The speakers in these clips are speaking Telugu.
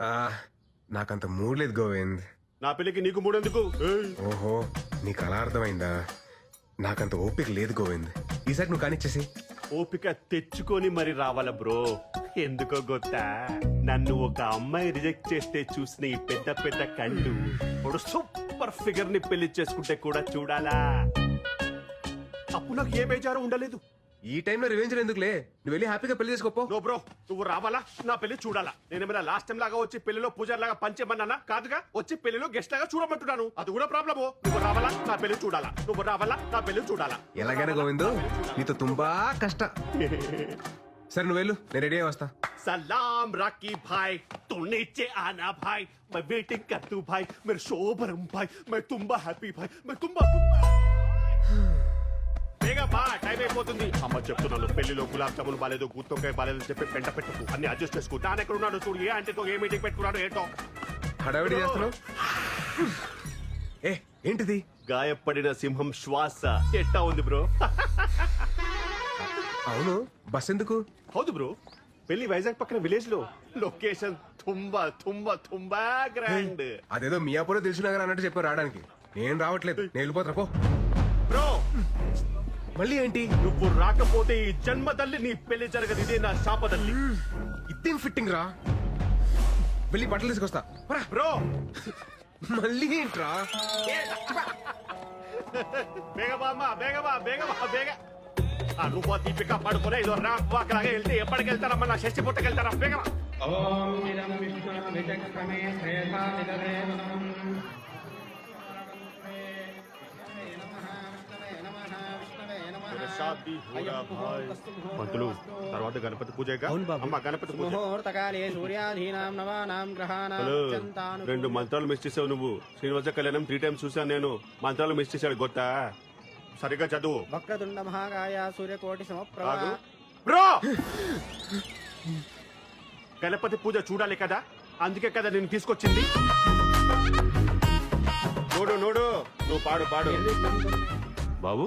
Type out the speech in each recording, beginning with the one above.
ఆ, నాకంత మూడ్ లేదు గోవింద్. నా పెళ్ళికి నీకు మూడెందుకు ఓహో నీకు అలా అర్థమైందా? నాకంత ఓపిక లేదు గోవింద్. ఈసారి నువ్వు కానిచ్చేసి. ఓపిక తెచ్చుకొని మరి రావాల బ్రో? ఎందుకో గొత్తా? నన్ను ఒక అమ్మాయి రిజెక్ట్ చేస్తే చూసిన ఈ పెద్ద పెద్ద కళ్ళు ఇప్పుడు సూపర్ ఫిగర్ని పెళ్ళి చేసుకుంటే కూడా చూడాలా? అప్పుడు నాకు ఏ బేజారు ఉండలేదు. ఈ టైంలో రివెంజ్ ఎందుకులే నువ్వు వెళ్ళి హ్యాపీగా పెళ్లి చేసుకోపో నో బ్రో నువ్వు రావాలా నా పెళ్లి చూడాలా నేనేమైనా లాస్ట్ టైం లాగా వచ్చి పెళ్లిలో పూజారి లాగా పంచేమన్నానా కాదుగా వచ్చి పెళ్లిలో గెస్ట్ లాగా చూడమంటున్నాను అది కూడా ప్రాబ్లము నువ్వు రావాలా నా పెళ్లి చూడాలా నువ్వు రావాలా నా పెళ్లి చూడాలా ఎలాగైనా గోవింద్ నీతో తుంబా కష్ట సరే నువ్వు వెళ్ళు నేను రెడీ అయి వస్తా सलाम राकी भाई तू नीचे आना भाई मैं वेटिंग कर तू भाई मेरे शोभरम भाई मैं तुम्बा హ్యాపీ भाई मैं तुम्बा బేగా బా టైం అయిపోతుంది. అమ్మ చెప్తున్నాను పెళ్ళిలో గులాబ్ జాములు బాలేదు గుత్తొక్కాయ బాలేదు అని చెప్పి పెంట పెట్టుకు. అన్ని అడ్జస్ట్ చేసుకో. నాన్న ఎక్కడ ఉన్నాడు చూడు ఏ అంటే ఏ మీటింగ్ పెట్టుకున్నాడు ఏంటో. హడావిడి చేస్తున్నావు? ఏ ఏంటిది? గాయపడిన సింహం శ్వాస. ఎట్టా ఉంది బ్రో? అవును బస్ ఎందుకు? హౌదు బ్రో పెళ్ళి వైజాగ్ పక్కన విలేజ్లో. లొకేషన్ తుంబా తుంబా తుంబా గ్రాండ్ అదేదో మియాపూర్ తెలిసినగర్ అన్నట్టు చెప్పారు రావడానికి. నేను రావట్లేదు. నేను వెళ్ళిపోతా పో. మళ్ళీ ఏంటి? నువ్వు రాకపోతే ఈ జన్మ తల్లి నీ పెళ్ళి జరగదు. ఇదే నా శాప తల్లి. ఇదేం ఫిట్టింగ్ రా? వెళ్ళి బట్టలు తీసుకొస్తా. బ్రో! మళ్ళీ ఏంట్రా? బేగబామ్మ బేగబా బేగబా బేగ. ఆ నా షష్టి పుట్టకెళ్తారా పంతులు తర్వాత గణపతి పూజ అమ్మ గణపతి పూజ. రెండు మంత్రాలు మిస్ చేసావు నువ్వు. శ్రీనివాస కళ్యాణం త్రీ టైమ్స్ చూసాను నేను. మంత్రాలు మిస్ చేశాడు గొత్తా సరిగ్గా చదువు. వక్రతుండ మహాకాయ సూర్యకోటి సమప్రభ. కాదు. బ్రో! గణపతి పూజ చూడాలి కదా? అందుకే కదా నేను తీసుకొచ్చింది. నోడు నోడు. నువ్వు పాడు పాడు. బాబు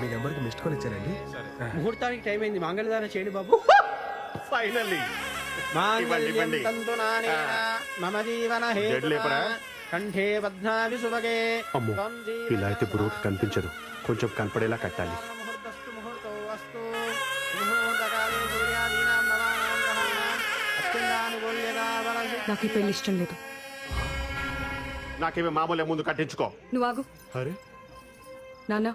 మీ నెంబర్కి మిస్డ్ కాల్ ఇచ్చానండి. ముహూర్తానికి టైం అయింది. మంగళదానం చేయండి బాబు. ఫైనల్లీ మాంగళ్యం ఇవ్వండి. తంతునానేన మమ జీవన జడ్లు లేపరా? కంఠే బధ్నామి సుభగే. అమ్మో త్వం జీవన ఇలా అయితే బ్రోకి కనిపించదు. కొంచెం కనపడేలా కట్టాలి. నాకు ఈ పెళ్ళి ఇష్టం లేదు. నాకేమి మామూలే ముందు కట్టించుకో. నువ్వు ఆగు. అరే. నాన్న.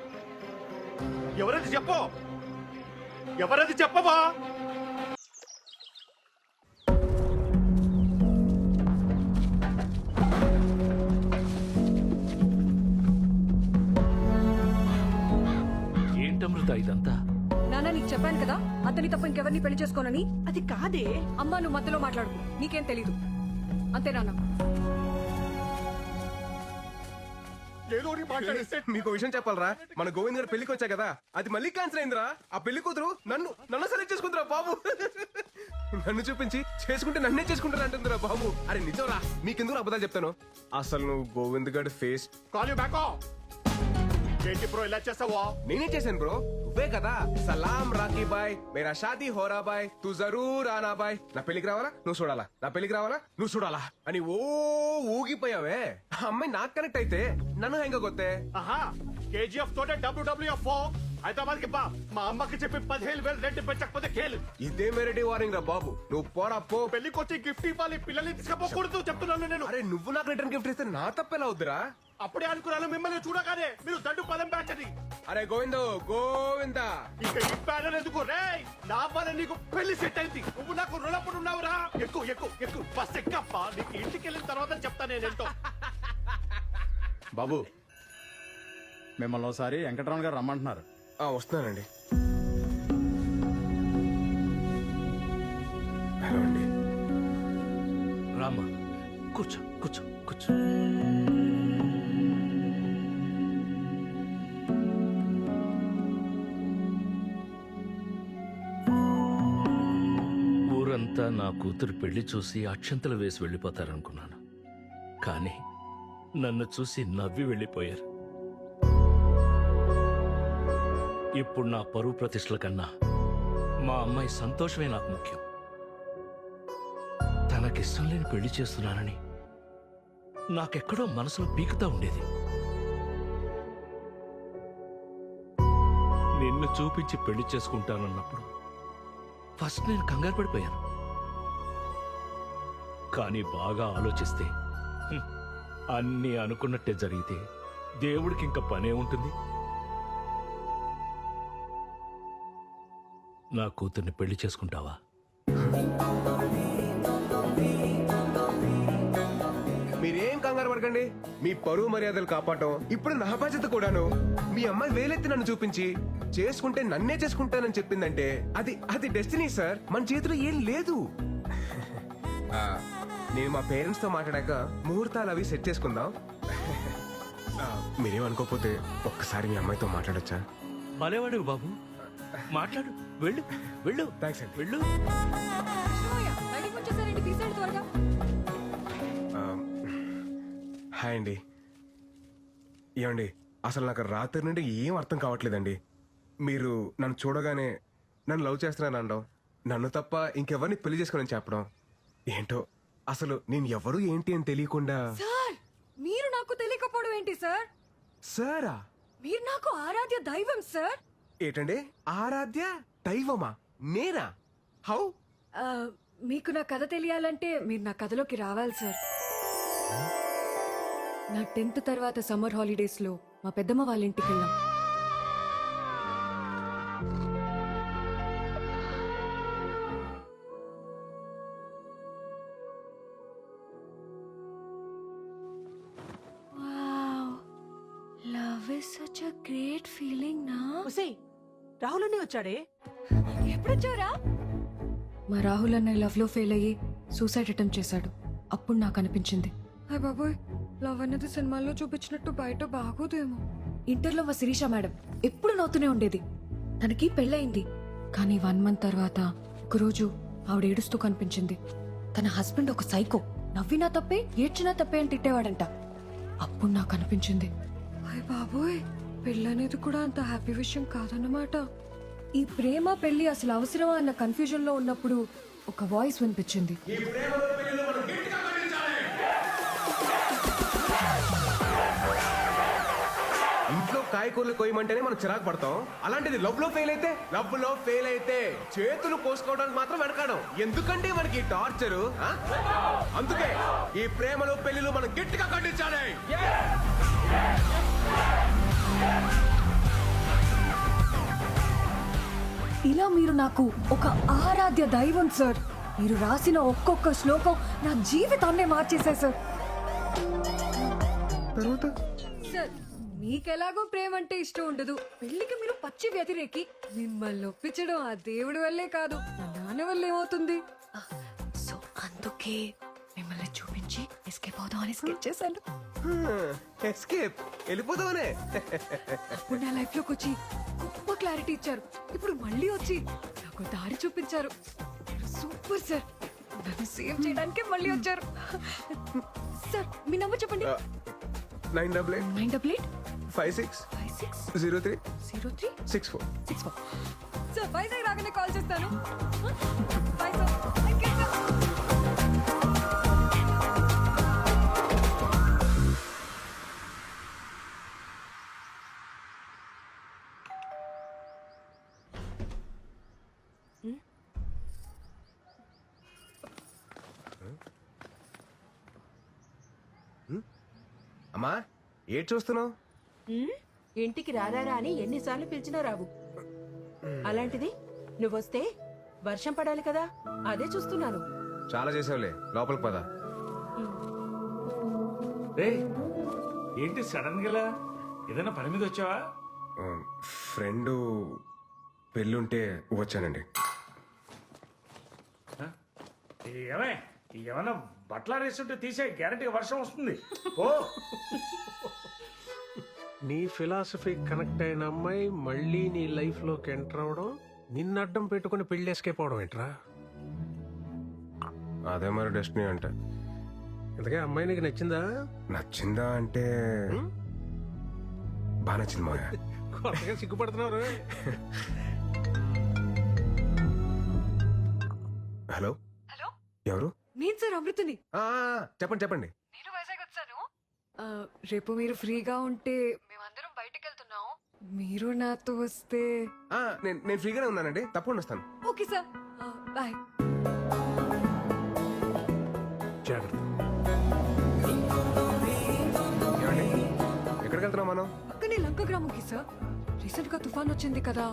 ఎవరది చెప్పు? ఎవరది చెప్పవా? ఏంటమృత ఇదంతా? నాన్న నీకు చెప్పాను కదా అతని తప్ప ఇంకెవరిని పెళ్ళి చేసుకోనని? అది కాదే. అమ్మా నువ్వు మధ్యలో మాట్లాడుకు. నీకేం తెలీదు. అంతే నాన్న. ఏదో ఒకటి మాట్లాడేస్తే మీకు ఒక విషయం చెప్పాలరా? మన గోవింద్ గారు పెళ్ళికి వచ్చా కదా? అది మళ్ళీ క్యాన్సిల్ అయిందిరా. ఆ పెళ్ళి కూతురు నన్ను నన్ను సెలెక్ట్ చేసుకుందిరా బాబు. నన్ను చూపించి చేసుకుంటే నన్నే చేసుకుంటాను అంటుందిరా బాబు. అరే నిజంరా మీకెందుకు అబద్ధాలు చెప్తాను? అసలు నువ్వు గోవింద్ గడ్ ఫేస్ కాల్ యూ బ్యాక్ ఏంటి బ్రో ఇలా చేస్తావా నేనే చేశాను బ్రో? నువ్వే కదా. సలాం రాకీ బాయ్. మేరా షాదీ హోరా బాయ్. తు జరూర్ ఆనా బాయ్. నా పెళ్ళికి రావాలా? నువ్వు చూడాలా. నా పెళ్ళికి రావాలా? నువ్వు చూడాలా. అని ఓ ఊగిపోయావే. ఆ అమ్మాయి నాకు కనెక్ట్ అయితే నన్ను హెంగ గొత్తే ఆహా కేజీఎఫ్ తోటే డబ్ల్యూడబ్ల్యూఎఫ్ హైదరాబాద్కి బా. మా అమ్మకి చెప్పి పదిహేను వేలు రెంట్ పెంచకపోతే కేలు. ఇదే మెరటి వారింగ్ రా బాబు. నువ్వు పోరా పో. పెళ్ళికి వచ్చి గిఫ్ట్ ఇవ్వాలి పిల్లల్ని తీసుకపోకూడదు చెప్తున్నాను నేను. అరే నువ్వు నాకు రిటర్న్ గిఫ్ట్ ఇస్తే నా తప్పెలా అవుద్దిరా అప్పుడే అనుకున్నాను మిమ్మల్ని చూడగానే మీరు దండు పదం అని అరే గోవిందో గోవిందా. ఇక ఈ ఎందుకు? రే నా వల్ల నీకు పెళ్ళి సెట్ అయింది. నువ్వు నాకు రుణపడి ఉన్నావురా. ఎక్కువ ఎక్కువ ఎక్కువ ఫస్ట్ ఎక్కప్ప? నీకు ఇంటికి వెళ్ళిన తర్వాత చెప్తా నేనేంటో బాబు మిమ్మల్ని ఒకసారి వెంకటరమణ గారు రమ్మంటున్నారు. వస్తున్నానండి. హలో అండి. రామా కూర్చో కూర్చో కూర్చో. ఊరంతా నా కూతురు పెళ్ళి చూసి అక్షంతలు వేసి వెళ్ళిపోతారనుకున్నాను. కానీ నన్ను చూసి నవ్వి వెళ్ళిపోయారు. ఇప్పుడు నా పరువు ప్రతిష్టల కన్నా మా అమ్మాయి సంతోషమే నాకు ముఖ్యం. తనకిష్టం లేని పెళ్ళి చేస్తున్నానని నాకెక్కడో మనసులో పీకుతా ఉండేది. నిన్ను చూపించి పెళ్ళి చేసుకుంటానన్నప్పుడు ఫస్ట్ నేను కంగారు పడిపోయాను. కానీ బాగా ఆలోచిస్తే అన్నీ అనుకున్నట్టే జరిగితే దేవుడికి ఇంకా పనే ఉంటుంది. నా కూతుర్ని పెళ్ళి చేసుకుంటావా? మీరేం కంగారు పడకండి. మీ పరువు మర్యాదలు కాపాడటం ఇప్పుడు నా బాధ్యత కూడాను. మీ అమ్మాయి వేలెత్తి నన్ను చూపించి చేసుకుంటే నన్నే చేసుకుంటానని చెప్పిందంటే అది అది డెస్టినీ సార్. మన చేతిలో ఏం లేదు. ఆ, నేను మా పేరెంట్స్తో మాట్లాడాక ముహూర్తాలు అవి సెట్ చేసుకుందాం. మీరేమనుకోకపోతే ఒక్కసారి మీ అమ్మాయితో మాట్లాడొచ్చా? భలేవాడు బాబు. మాట్లాడు. వెళ్ళు వెళ్ళు థ్యాంక్స్ అండి వెళ్ళు. ఆ, హాయ్ అండి. ఏమండి అసలు నాకు రాత్రి నుండి ఏం అర్థం కావట్లేదండి. మీరు నన్ను చూడగానే నన్ను లవ్ చేస్తున్నాను అనడం నన్ను తప్ప ఇంకెవరిని పెళ్ళి చేసుకోనని చెప్పడం. ఏంటో అసలు నేను ఎవరు ఏంటి అని తెలియకుండా సార్ మీరు నాకు తెలియకపోవడం ఏంటి సార్? సారా? మీరు నాకు ఆరాధ్య దైవం సార్? ఏంటండి? ఆరాధ్య? దైవమా? నేనా? హౌ? ఆ, మీకు నా కథ తెలియాలంటే మీరు నా కథలోకి రావాలి సార్. నా టెన్త్ తర్వాత సమ్మర్ హాలిడేస్లో మా పెద్దమ్మ వాళ్ళ ఇంటికి వెళ్ళాం. Love is such a great feeling నా ఒసేయ్ రాహుల్ వచ్చాడే? ఎప్పుడొచ్చారా మా రాహుల్ అన్నయ్య లవ్లో ఫెయిల్ అయ్యి సూసైడ్ అటెంప్ట్ చేశాడు. అప్పుడు నాకు అనిపించింది. హాయ్ బాబోయ్ లవ్ అన్నది సినిమాల్లో చూపించినట్టు బయట బాగోదేమో. ఇంటర్లో మా శిరీష మేడం ఎప్పుడు నవ్వుతూనే ఉండేది. తనకి పెళ్ళయింది. కానీ వన్ మంత్ తర్వాత ఒకరోజు ఆవిడ ఏడుస్తూ కనిపించింది. తన హస్బెండ్ ఒక సైకో నవ్వినా తప్పే ఏడ్చినా తప్పే అని తిట్టేవాడంట. అప్పుడు నాకు అనిపించింది. హాయ్ బాబోయ్ పెళ్ళనేది కూడా అంత హ్యాపీ విషయం కాదన్నమాట. ఈ ప్రేమ పెళ్ళి అసలు అవసరమా అన్న కన్ఫ్యూజన్లో ఉన్నప్పుడు ఒక వాయిస్ వినిపించింది. ఇంట్లో కాయకూరలు కోయమంటేనే మనం చిరాకు పడతాం. అలాంటిది లవ్లో ఫెయిల్ అయితే? లవ్లో ఫెయిల్ అయితే చేతులు కోసుకోవడానికి మాత్రం వెనకాడం. ఎందుకంటే మనకి టార్చర్ అందుకే ఈ ప్రేమలో పెళ్ళిలు మనం గట్టిగా ఖండించాలి. ఇలా మీరు నాకు ఒక ఆరాధ్య దైవం సార్. మీరు రాసిన ఒక్కొక్క శ్లోకం నా జీవితాన్నే మార్చేశాయి సార్. తర్వాత? సార్ మీకెలాగో ప్రేమ అంటే ఇష్టం ఉండదు. పెళ్ళికి మీరు పచ్చి వ్యతిరేకి మిమ్మల్ని ఒప్పించడం ఆ దేవుడి వల్లే కాదు నా నాన్న వల్ల ఏమవుతుంది సో అందుకే మిమ్మల్ని చూపించి ఎస్కేప్ అవుదాం అని స్కెచ్ చేశాను. ఎస్కేప్. వెళ్ళిపోతామనే అప్పుడు నా లైఫ్లోకి వచ్చి గొప్ప క్లారిటీ ఇచ్చారు. ఇప్పుడు మళ్ళీ వచ్చి నాకు దారి చూపించారు. Super sir. నన్ను సేవ్ చేయడానికి మళ్ళీ వచ్చారు. సార్ మీ నంబర్ చెప్పండి. Nine double eight. Nine double eight? Five six. Five six? Zero three. Zero three? Six four. Six four. Sir Vizag రాగానే కాల్ చేస్తాను. అమ్మా ఏటి చూస్తున్నావు? ఉమ్, ఇంటికి రారారా అని ఎన్నిసార్లు పిలిచినా రావు. అలాంటిది నువ్వొస్తే వర్షం పడాలి కదా అదే చూస్తున్నాను. చాలా చేసావులే లోపలికి పద. ఏంటి సడన్గా ఏదైనా పని మీద వచ్చావా? ఫ్రెండ్ పెళ్ళుంటే వచ్చానండి. ఏమే? ఏమన్నా బట్టలు వేస్తుంటే తీసే గ్యారంటీగా వర్షం వస్తుంది. ఓ నీ ఫిలాసఫీ కనెక్ట్ అయిన అమ్మాయి మళ్ళీ నీ లైఫ్లోకి ఎంటర్ అవడం నిన్ను అడ్డం పెట్టుకుని అవడం ఏంట్రా? అదే మరి డెస్టినీ అంటే. ఇంతకే అమ్మాయి నీకు నచ్చిందా? నచ్చిందా అంటే బాగా నచ్చింది మాయా కొత్తగా సిగ్గుపడుతున్నారు హలో? హలో? ఎవరు? నేను సార్ అమృతని. ఆ, ఆ, చెప్పండి చెప్పండి. నేను వైజాగ్ వచ్చాను రేపు మీరు ఫ్రీగా ఉంటే మేమందరం బయటకు వెళ్తున్నాం మీరు నాతో వస్తే ఆ, నేను నేను ఫ్రీగానే ఉన్నానండి. తప్పకుండా వస్తాను. Okay sir. బాయ్. జాగ్రత్త. ఏమండి? ఎక్కడికి వెళ్తున్నాం మనం? పక్కనే లంక గ్రామంకి సార్. రీసెంట్గా తుఫాన్ వచ్చింది కదా.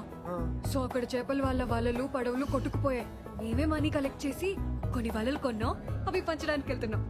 సో అక్కడ చేపల వాళ్ళ వలలు పడవలు కొట్టుకుపోయాయి. మేమే మనీ కలెక్ట్ చేసి కొన్ని వలలు కొన్నాం అవి పంచడానికి వెళ్తున్నాం